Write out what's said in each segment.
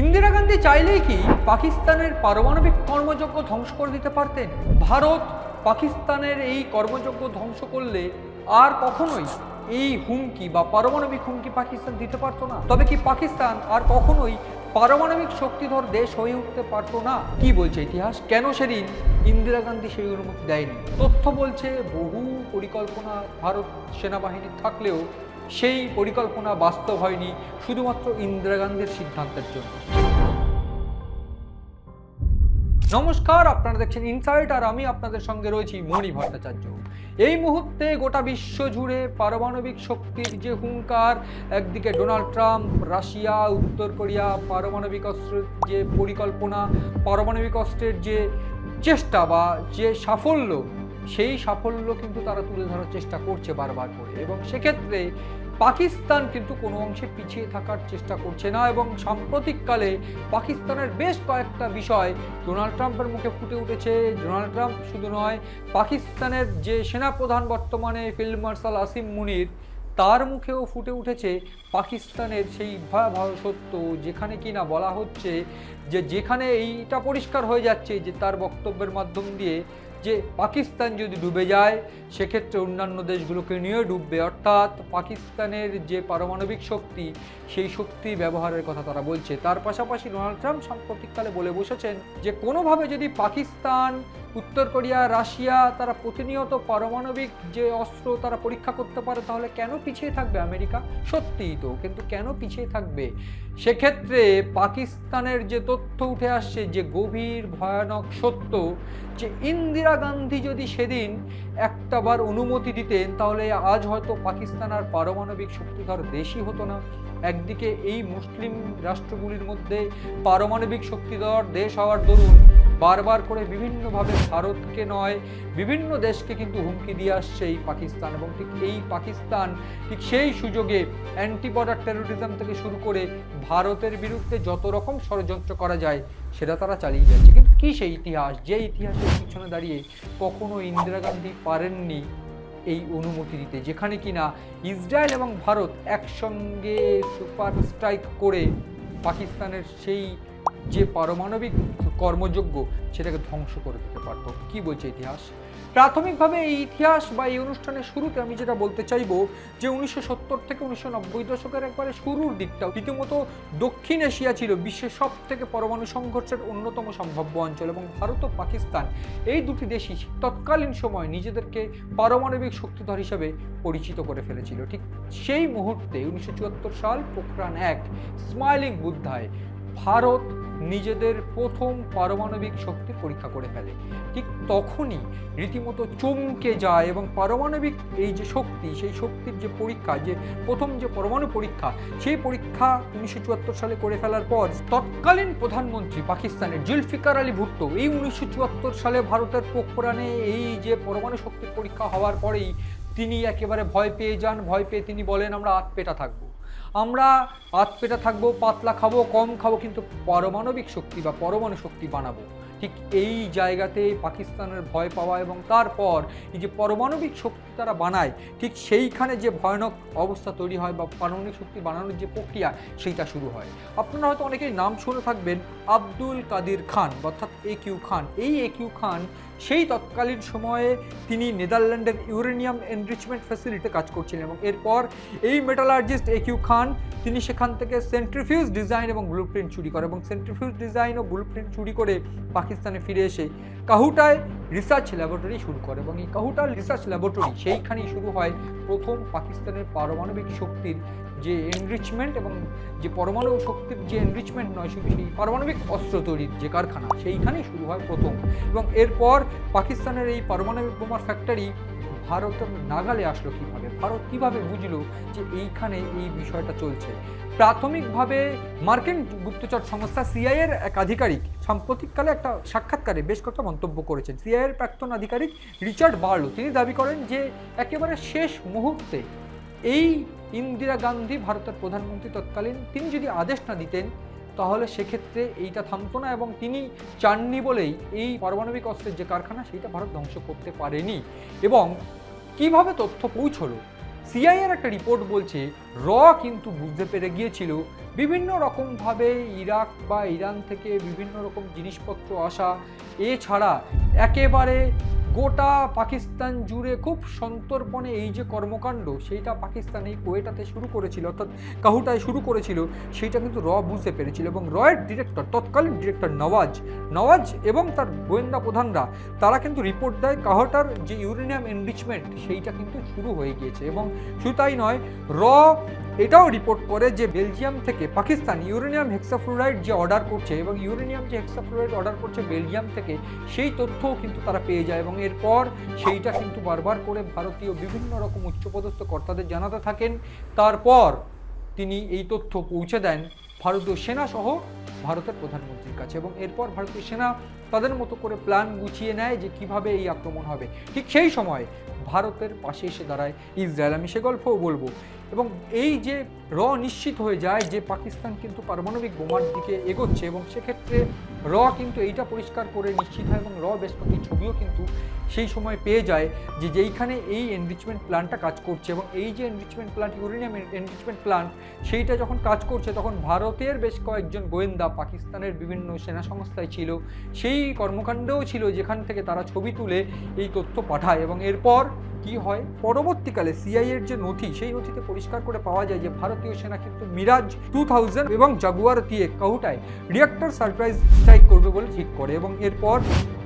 ইন্দিরা গান্ধী চাইলেই কি পাকিস্তানের পারমাণবিক কর্মযজ্ঞ ধ্বংস করে দিতে পারতেন? ভারত পাকিস্তানের এই কর্মযজ্ঞ ধ্বংস করলে আর কখনোই এই হুমকি বা পারমাণবিক হুমকি পাকিস্তান দিতে পারতো না। তবে কি পাকিস্তান আর কখনোই পারমাণবিক শক্তিধর দেশ হয়ে উঠতে পারতো না? কি বলছে ইতিহাস? কেন সেদিন ইন্দিরা গান্ধী সেই অনুমতি দেয়নি? তথ্য বলছে বহু পরিকল্পনা ভারত সেনাবাহিনী থাকলেও সেই পরিকল্পনা বাস্তব হয়নি শুধুমাত্র ইন্দিরা গান্ধীর সিদ্ধান্তের জন্য। নমস্কার, আপনারা দেখছেন ইনসাইট আর আমি আপনাদের সঙ্গে রয়েছি মণি ভট্টাচার্য। এই মুহূর্তে গোটা বিশ্ব জুড়ে পারমাণবিক শক্তির যে হুঙ্কার, একদিকে ডোনাল্ড ট্রাম্প, রাশিয়া, উত্তর কোরিয়া, পারমাণবিক অস্ত্রের যে পরিকল্পনা, পারমাণবিক অস্ত্রের যে চেষ্টা বা যে সাফল্য, সেই সাফল্য কিন্তু তারা তুলে ধরার চেষ্টা করছে বারবার করে। এবং সেক্ষেত্রে পাকিস্তান কিন্তু কোনো অংশে পিছিয়ে থাকার চেষ্টা করছে না এবং সাম্প্রতিককালে পাকিস্তানের বেশ কয়েকটা বিষয় ডোনাল্ড ট্রাম্পের মুখে ফুটে উঠেছে। ডোনাল্ড ট্রাম্প শুধু নয়, পাকিস্তানের যে সেনাপ্রধান বর্তমানে ফিল্ড মার্শাল আসিম মুনির, তার মুখেও ফুটে উঠেছে পাকিস্তানের সেই ভয়াবহ সত্য, যেখানে কিনা বলা হচ্ছে যে যেখানে এইটা পরিষ্কার হয়ে যাচ্ছে যে তার বক্তব্যের মাধ্যম দিয়ে যে পাকিস্তান যদি ডুবে যায়, সেক্ষেত্রে অন্যান্য দেশগুলোকে নিয়ে ডুববে। অর্থাৎ পাকিস্তানের যে পারমাণবিক শক্তি, সেই শক্তি ব্যবহারের কথা তারা বলছে। তার পাশাপাশি ডোনাল্ড ট্রাম্প সাম্প্রতিককালে বলে বসেছেন যে, কোনোভাবে যদি পাকিস্তান উত্তর কোরিয়া, রাশিয়া, তারা প্রতিনিয়ত পারমাণবিক যে অস্ত্র তারা পরীক্ষা করতে পারে, তাহলে কেন পিছিয়ে থাকবে আমেরিকা? সত্যিই তো, কিন্তু কেন পিছিয়ে থাকবে? সেক্ষেত্রে পাকিস্তানের যে তথ্য উঠে আসছে, যে গভীর ভয়ানক সত্য, যে ইন্দিরা গান্ধী যদি সেদিন একটাবার অনুমতি দিতেন, তাহলে আজ হয়তো পাকিস্তান আর পারমাণবিক শক্তিধর দেশই হতো না। একদিকে এই মুসলিম রাষ্ট্রগুলির মধ্যে পারমাণবিক শক্তিধর দেশ হওয়ার দরুন বারবার করে বিভিন্নভাবে ভারতকে নয়, বিভিন্ন দেশকে কিন্তু হুমকি দিয়ে আসছে এই পাকিস্তান এবং ঠিক এই পাকিস্তান ঠিক সেই সুযোগে অ্যান্টি বর্ডার টেরোরিজম থেকে শুরু করে ভারতের বিরুদ্ধে যত রকম ষড়যন্ত্র করা যায়, সেটা তারা চালিয়ে যাচ্ছে। কিন্তু কী সেই ইতিহাস? যে ইতিহাসের পিছনে দাঁড়িয়ে কখনো ইন্দিরা গান্ধী পারেননি এই অনুমতি দিতে, যেখানে কিনা ইসরায়েল এবং ভারত একসঙ্গে সুপার স্ট্রাইক করে পাকিস্তানের সেই যে পারমাণবিক কর্মযোগ্য সেটাকে ধ্বংস করে দিতে পারত। কি বলছে ইতিহাস? প্রাথমিকভাবে এই ইতিহাস বা এই অনুষ্ঠানের শুরুতে আমি যেটা বলতে চাইব যে উনিশশো সত্তর থেকে উনিশশো নব্বই দশকের একবারে শুরুর দিকটা রীতিমতো দক্ষিণ এশিয়া ছিল বিশ্বের সব থেকে পরমাণু সংঘর্ষের অন্যতম সম্ভাব্য অঞ্চল এবং ভারত ও পাকিস্তান এই দুটি দেশই তৎকালীন সময় নিজেদেরকে পারমাণবিক শক্তিধর হিসেবে পরিচিত করে ফেলেছিল। ঠিক সেই মুহূর্তে উনিশশো চুয়াত্তর সাল পোখরান এক স্মাইলিং বুদ্ধায় ভারত নিজেদের প্রথম পারমাণবিক শক্তি পরীক্ষা করে ফেলে। ঠিক তখনই রীতিমতো চমকে যায় এবং পারমাণবিক এই যে শক্তি, সেই শক্তির যে পরীক্ষা, যে প্রথম যে পরমাণু পরীক্ষা, সেই পরীক্ষা উনিশশো চুয়াত্তর সালে করে ফেলার পর তৎকালীন প্রধানমন্ত্রী পাকিস্তানের জুলফিকার আলী ভুট্টো এই উনিশশো চুয়াত্তর সালে ভারতের পোখরানে এই যে পরমাণু শক্তির পরীক্ষা হওয়ার পরেই তিনি একেবারে ভয় পেয়ে যান। ভয় পেয়ে তিনি বলেন, আমরা আতপেটা থাকব। আমরা আতপেটা থাকব, পাতলা খাব, কম খাব, কিন্তু পারমাণবিক শক্তি বা পরমাণু শক্তি বানাবো। ঠিক এই জায়গাতে পাকিস্তানের ভয় পাওয়া এবং তারপর এই যে পারমাণবিক শক্তি তারা বানায়, ঠিক সেইখানে যে ভয়ানক অবস্থা তৈরি হয় বা পারমাণবিক শক্তি বানানোর যে প্রক্রিয়া, সেইটা শুরু হয়। আপনারা হয়তো অনেকেই নাম শুনে থাকবেন, আব্দুল কাদির খান, অর্থাৎ এ কিউ খান। এই এ কিউ খান সেই তৎকালীন সময়ে তিনি নেদারল্যান্ডের ইউরেনিয়াম এনরিচমেন্ট ফ্যাসিলিটিতে কাজ করছিলেন এবং এরপর এই মেটালার্জিস্ট এ কিউ খান তিনি সেখান থেকে সেন্ট্রিফিউজ ডিজাইন এবং ব্লুপ্রিন্ট চুরি করে এবং সেন্ট্রিফিউজ ডিজাইন ও ব্লুপ্রিন্ট চুরি করে পাকিস্তানে ফিরে এসে কাহুটায় রিসার্চ ল্যাবরেটরি শুরু করে এবং এই কাহুটাল রিসার্চ ল্যাবরেটরি সেইখানেই শুরু হয় প্রথম পাকিস্তানের পারমাণবিক শক্তির যে এনরিচমেন্ট এবং যে পরমাণু শক্তির যে এনরিচমেন্ট নয়, শুধু সেই পারমাণবিক অস্ত্র তৈরির যে কারখানা সেইখানেই শুরু হয় প্রথম এবং এরপর পাকিস্তানের এই পারমাণবিক বোমার ফ্যাক্টরি ভারতের নাগালে আসলো কীভাবে? ভারত কীভাবে বুঝলো যে এইখানে এই বিষয়টা চলছে? প্রাথমিকভাবে মার্কিন গুপ্তচর সংস্থা সিআইয়ের এক আধিকারিক সাম্প্রতিককালে একটা সাক্ষাৎকারে বেশ কয়েকটা মন্তব্য করেছেন। সিআইয়ের প্রাক্তন আধিকারিক রিচার্ড বার্লো, তিনি দাবি করেন যে একেবারে শেষ মুহূর্তে এই ইন্দিরা গান্ধী ভারতের প্রধানমন্ত্রী তৎকালীন তিনি যদি আদেশ না দিতেন তাহলে সেক্ষেত্রে এইটা থামতো না এবং তিনি চাননি বলেই এই পারমাণবিক অস্ত্রের যে কারখানা, সেইটা ভারত ধ্বংস করতে পারেনি। এবং কীভাবে তথ্য পৌঁছলো? সিআইয়ের একটা রিপোর্ট বলছে, র কিন্তু বুঝতে পেরে গিয়েছিল বিভিন্ন রকমভাবে ইরাক বা ইরান থেকে বিভিন্ন রকম জিনিসপত্র আসা। এছাড়া একেবারে গোটা পাকিস্তান জুড়ে খুব সন্তর্পণে এই যে কর্মকাণ্ড, সেইটা পাকিস্তান এই কোয়েটাতে শুরু করেছিল, অর্থাৎ কাহুটায় শুরু করেছিল, সেইটা কিন্তু র বুঝতে পেরেছিল এবং রয়ের ডিরেক্টর, তৎকালীন ডিরেক্টর নওয়াজ নওয়াজ এবং তার গোয়েন্দা প্রধানরা, তারা কিন্তু রিপোর্ট দেয় কাহটার যে ইউরেনিয়াম এনরিচমেন্ট সেইটা কিন্তু শুরু হয়ে গিয়েছে এবং শুধু তাই নয়, র এটাও রিপোর্ট করে যে বেলজিয়াম থেকে পাকিস্তান ইউরেনিয়াম হেক্সাফ্লোরাইড যে অর্ডার করছে এবং ইউরেনিয়াম যে হেক্সাফ্লোরাইড অর্ডার করছে বেলজিয়াম থেকে, সেই তথ্যও কিন্তু তারা পেয়ে যায় এবং এরপর সেইটা কিন্তু বারবার করে ভারতীয় বিভিন্ন রকম উচ্চপদস্থ কর্তাদের জানাতে থাকেন। তারপর তিনি এই তথ্য পৌঁছে দেন ভারতীয় সেনা সহ ভারতের প্রধানমন্ত্রীর কাছে এবং এরপর ভারতীয় সেনা তাদের মতো করে প্ল্যান গুছিয়ে নেয় যে কীভাবে এই আক্রমণ হবে। ঠিক সেই সময় ভারতের পাশে এসে দাঁড়ায় ইসরায়েল। আমি সে গল্পও বলব। এবং এই যে র নিশ্চিত হয়ে যায় যে পাকিস্তান কিন্তু পারমাণবিক বোমার দিকে এগোচ্ছে এবং সেক্ষেত্রে র কিন্তু এইটা পরিষ্কার করে নিশ্চিত হয় এবং র বেশ কয়েকটি ছবিও কিন্তু সেই সময় পেয়ে যায় যে যেইখানে এই এনরিচমেন্ট প্ল্যানটা কাজ করছে এবং এই যে enrichment plant uranium enrichment plant সেইটা যখন কাজ করছে তখন ভারতের বেশ কয়েকজন গোয়েন্দা পাকিস্তানের বিভিন্ন সেনা সংস্থায় ছিল। সেই কর্মকাণ্ডও ছিল যেখান থেকে তারা ছবি তুলে এই তথ্য পাঠায় এবং এরপর কি হয়? পরবর্তীকালে সিআইএর যে নথি, সেই নথিতে পরিষ্কার করে পাওয়া যায় যে ভারতীয় সেনা কিন্তু মিরাজ টু থাউজেন্ড এবং জাগুয়ার দিয়ে কাহুটায় রিয়াক্টর সারপ্রাইজ স্ট্রাইক করবে বলে ঠিক করে এবং এরপর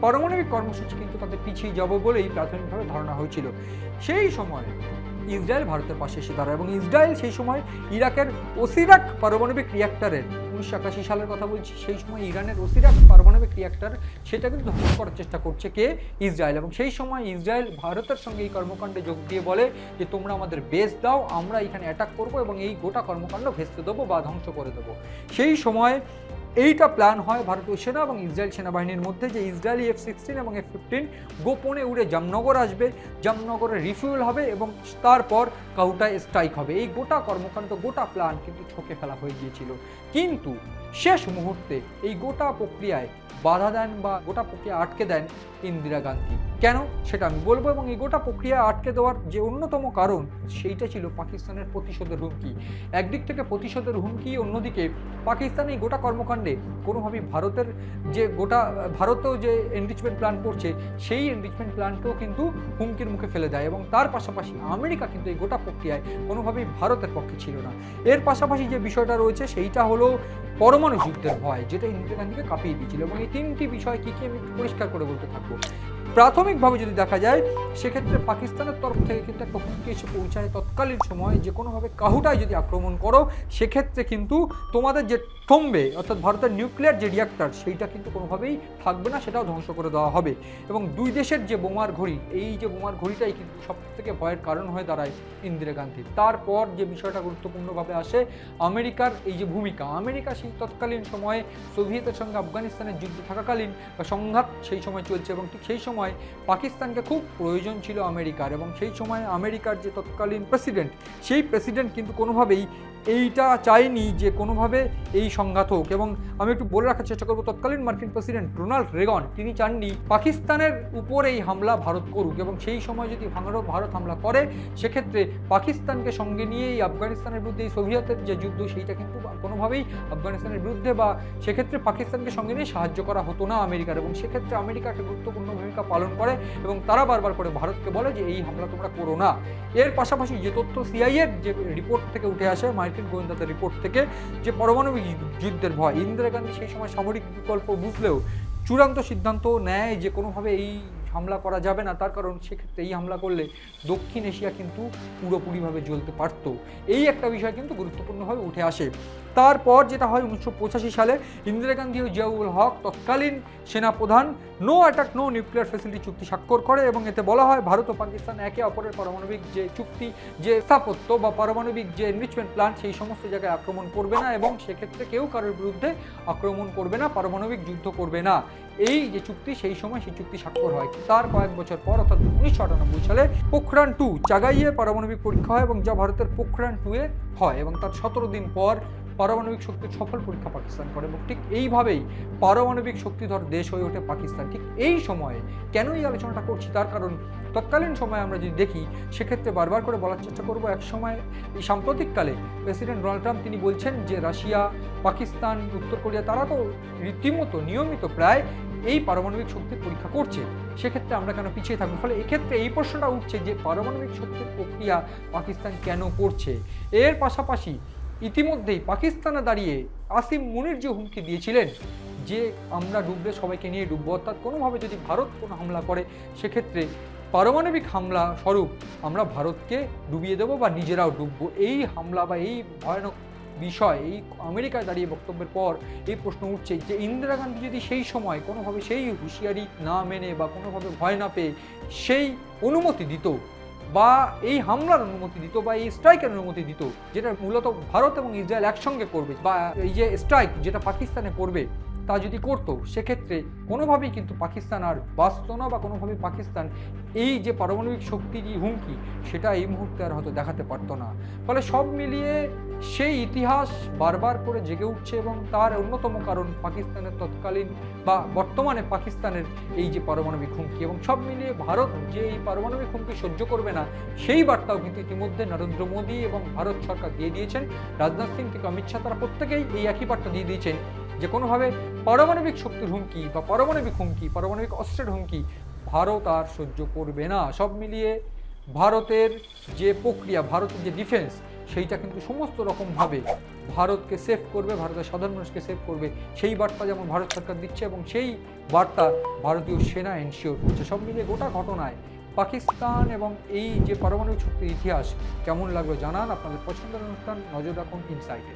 পারমাণবিক কর্মসূচি কিন্তু তাদের পিছিয়ে যাব বলেই প্রাথমিকভাবে ধারণা হয়েছিল। সেই সময় ইসরায়েল ভারতের পাশে এসে দাঁড়ায় এবং ইসরায়েল সেই সময় ইরাকের ওসিরাক পারমাণবিক রিয়াক্টরের উনিশশো একাশি সালের কথা বলছি, সেই সময় ইরানের ওসিরাক পারমাণবিক রিয়াক্টার সেটা কিন্তু ধ্বংস করার চেষ্টা করছে কে? ইসরায়েল। এবং সেই সময় ইসরায়েল ভারতের সঙ্গে এই কর্মকাণ্ডে যোগ দিয়ে বলে যে, তোমরা আমাদের বেস দাও, আমরা এখানে অ্যাটাক করব এবং এই গোটা কর্মকাণ্ড ভেস্তে দেবো বা ধ্বংস করে দেবো। সেই সময় এইটা প্ল্যান হয় ভারতীয় সেনা এবং ইসরায়েল সেনাবাহিনীর মধ্যে যে ইসরায়েলি এফ সিক্সটিন এবং এফ ফিফটিন গোপনে উড়ে জামনগর আসবে। জামনগরে রিফিউল হবে এবং তারপর কাউটায় স্ট্রাইক হবে। এই গোটা কর্মকাণ্ড, গোটা প্ল্যান কিন্তু ঠকে ফেলা হয়ে গিয়েছিল। কিন্তু শেষ মুহূর্তে এই গোটা প্রক্রিয়ায় বাধা দেন বা গোটা প্রক্রিয়া আটকে দেন ইন্দিরা গান্ধী। কেন? সেটা আমি বলব এবং এই গোটা প্রক্রিয়া আটকে দেওয়ার যে অন্যতম কারণ, সেইটা ছিল পাকিস্তানের প্রতিশোধের হুমকি। একদিক থেকে প্রতিশোধের হুমকি, অন্যদিকে পাকিস্তান এই গোটা কর্মকাণ্ডে কোনোভাবেই ভারতের যে গোটা, ভারতেও যে এনরিচমেন্ট প্ল্যান করছে, সেই এনরিচমেন্ট প্ল্যানকেও কিন্তু হুমকির মুখে ফেলে দেয় এবং তার পাশাপাশি আমেরিকা কিন্তু এই গোটা প্রক্রিয়ায় কোনোভাবেই ভারতের পক্ষে ছিল না। এর পাশাপাশি যে বিষয়টা রয়েছে, সেইটা হলো পরমাণু যুদ্ধের ভয় যেটা ইন্দিরা গান্ধীকে কাঁপিয়ে দিয়েছিল। এবং এই তিনটি বিষয় কী কী আমি পরিষ্কার করে বলতে থাকব? প্রাথমিকভাবে যদি দেখা যায়, সেক্ষেত্রে পাকিস্তানের তরফ থেকে কিন্তু একটা হুমকি এসে পৌঁছায় তৎকালীন সময়। যে কোনোভাবে কাহুটায় যদি আক্রমণ করো, সেক্ষেত্রে কিন্তু তোমাদের যে থমবে, অর্থাৎ ভারতের নিউক্লিয়ার যে রিয়াক্টর সেইটা কিন্তু কোনোভাবেই থাকবে না, সেটাও ধ্বংস করে দেওয়া হবে। এবং দুই দেশের যে বোমার ঘড়ি, এই যে বোমার ঘড়িটাই কিন্তু সব থেকে ভয়ের কারণ হয়ে দাঁড়ায় ইন্দিরা গান্ধী। তারপর যে বিষয়টা গুরুত্বপূর্ণভাবে আসে, আমেরিকার এই যে ভূমিকা। আমেরিকা সেই তৎকালীন সময়ে সোভিয়েতের সঙ্গে আফগানিস্তানের যুদ্ধ থাকাকালীন সংঘাত সেই সময় চলছে এবং ঠিক সেই সময় পাকিস্তানকে খুব প্রয়োজন ছিল আমেরিকার এবং সেই সময় আমেরিকার যে তৎকালীন প্রেসিডেন্ট, সেই প্রেসিডেন্ট কিন্তু কোনোভাবেই এইটা চায়নি যে কোনোভাবে এই সংঘাত হোক এবং আমি একটু বলে রাখার চেষ্টা করব, তৎকালীন মার্কিন প্রেসিডেন্ট রোনাল্ড রেগন, তিনি চাননি পাকিস্তানের উপর এই হামলা ভারত করুক এবং সেই সময় যদি ভারত হামলা করে, সেক্ষেত্রে পাকিস্তানকে সঙ্গে নিয়ে এই আফগানিস্তানের বিরুদ্ধে এই সোভিয়েতের যে যুদ্ধ, সেইটা কিন্তু কোনোভাবেই আফগানিস্তানের বিরুদ্ধে বা সেক্ষেত্রে পাকিস্তানকে সঙ্গে নিয়ে সাহায্য করা হতো না আমেরিকার এবং সেক্ষেত্রে আমেরিকা একটা গুরুত্বপূর্ণ ভূমিকা পালন করে এবং তারা বারবার করে ভারতকে বলে যে, এই হামলা তোমরা করো না। এর পাশাপাশি যে তথ্য সিআইএর যে রিপোর্ট থেকে উঠে আসে, মার্কিন গোয়েন্দাদের রিপোর্ট থেকে, যে পারমাণবিক যুদ্ধের ভয়, ইন্দিরা গান্ধী সেই সময় সামরিক বিকল্প বুঝলেও চূড়ান্ত সিদ্ধান্ত নেয় যে, কোনোভাবে এই হামলা করা যাবে না, তার কারণ সেক্ষেত্রে এই হামলা করলে দক্ষিণ এশিয়া কিন্তু পুরোপুরিভাবে জ্বলতে পারত। এই একটা বিষয় কিন্তু গুরুত্বপূর্ণভাবে উঠে আসে। তারপর যেটা হয় উনিশশো পঁচাশি সালে, ইন্দিরা গান্ধী ও জিয়াউল হক তৎকালীন সেনাপ্রধান no attack, no nuclear facility চুক্তি স্বাক্ষর করে এবং এতে বলা হয় ভারত ও পাকিস্তান একে অপরের পারমাণবিক যে চুক্তি, যে স্থাপত্য বা পারমাণবিক যে এনরিচমেন্ট প্ল্যান সেই সমস্ত জায়গায় আক্রমণ করবে না এবং সেক্ষেত্রে কেউ কারোর বিরুদ্ধে আক্রমণ করবে না, পারমাণবিক যুদ্ধ করবে না। এই যে চুক্তি, সেই সময় সেই চুক্তি স্বাক্ষর হয়। তার কয়েক বছর পর, অর্থাৎ উনিশশো আটানব্বই সালে পোখরান টু চাগাইয়ে পারমাণবিক পরীক্ষা হয় এবং যা ভারতের পোখরান টুয়ে হয় এবং তার সতেরো দিন পর পারমাণবিক শক্তির সফল পরীক্ষা পাকিস্তান করে এবং ঠিক এইভাবেই পারমাণবিক শক্তিধর দেশ হয়ে ওঠে পাকিস্তান। ঠিক এই সময়ে কেন এই আলোচনাটা করছি? তার কারণ তৎকালীন সময়ে আমরা যদি দেখি, সেক্ষেত্রে বারবার করে বলার চেষ্টা করব, এক সময় এই সাম্প্রতিককালে প্রেসিডেন্ট ডোনাল্ড ট্রাম্প তিনি বলছেন যে রাশিয়া, পাকিস্তান, উত্তর কোরিয়া, তারা তো রীতিমতো, নিয়মিত প্রায় এই পারমাণবিক শক্তির পরীক্ষা করছে। সেক্ষেত্রে আমরা কেন পিছিয়ে থাকব? ফলে এক্ষেত্রে এই প্রশ্নটা উঠছে যে পারমাণবিক শক্তির প্রক্রিয়া পাকিস্তান কেন করছে? এর পাশাপাশি ইতিমধ্যেই পাকিস্তানে দাঁড়িয়ে আসিম মুনির যে হুমকি দিয়েছিলেন, যে আমরা ডুবলে সবাইকে নিয়ে ডুববো অর্থাৎ কোনোভাবে যদি ভারত কোনো হামলা করে, সেক্ষেত্রে পারমাণবিক হামলা স্বরূপ আমরা ভারতকে ডুবিয়ে দেবো বা নিজেরাও ডুববো। এই হামলা বা এই ভয়ানক বিষয়, এই আমেরিকায় দাঁড়িয়ে বক্তব্যের পর এই প্রশ্ন উঠছে যে ইন্দিরা গান্ধী যদি সেই সময় কোনোভাবে সেই হুঁশিয়ারি না মেনে বা কোনোভাবে ভয় না পেয়ে সেই অনুমতি দিত বা এই হামলার অনুমতি দিত বা এই স্ট্রাইকের অনুমতি দিত, যেটা মূলত ভারত এবং ইসরায়েল একসঙ্গে করবে বা এই যে স্ট্রাইক যেটা পাকিস্তানে করবে তা যদি করতো, সেক্ষেত্রে কোনোভাবেই কিন্তু পাকিস্তান আর বাঁচত না বা কোনোভাবেই পাকিস্তান এই যে পারমাণবিক শক্তির হুমকি, সেটা এই মুহূর্তে আর হয়তো দেখাতে পারতো না। ফলে সব মিলিয়ে সেই ইতিহাস বারবার করে জেগে উঠছে এবং তার অন্যতম কারণ পাকিস্তানের তৎকালীন বা বর্তমানে পাকিস্তানের এই যে পারমাণবিক হুমকি এবং সব মিলিয়ে ভারত যে এই পারমাণবিক হুমকি সহ্য করবে না, সেই বার্তাও কিন্তু ইতিমধ্যে নরেন্দ্র মোদী এবং ভারত সরকার দিয়ে দিয়েছেন। রাজনাথ সিং থেকে অমিত শাহ, তারা প্রত্যেকেই এই একই বার্তা দিয়ে দিয়েছেন যে কোনোভাবে পারমাণবিক শক্তির হুমকি বা পারমাণবিক হুমকি, পারমাণবিক অস্ত্রের হুমকি ভারত আর সহ্য করবে না। সব মিলিয়ে ভারতের যে প্রক্রিয়া, ভারতের যে ডিফেন্স সেইটা কিন্তু সমস্ত রকমভাবে ভারতকে সেভ করবে, ভারতের সাধারণ মানুষকে সেভ করবে। সেই বার্তা যেমন ভারত সরকার দিচ্ছে এবং সেই বার্তা ভারতীয় সেনা এনশিওর করছে। সব মিলিয়ে গোটা ঘটনায় পাকিস্তান এবং এই যে পারমাণবিক শক্তির ইতিহাস, কেমন লাগল জানান? আপনাদের পছন্দের অনুষ্ঠান, নজর রাখুন ইনসাইটে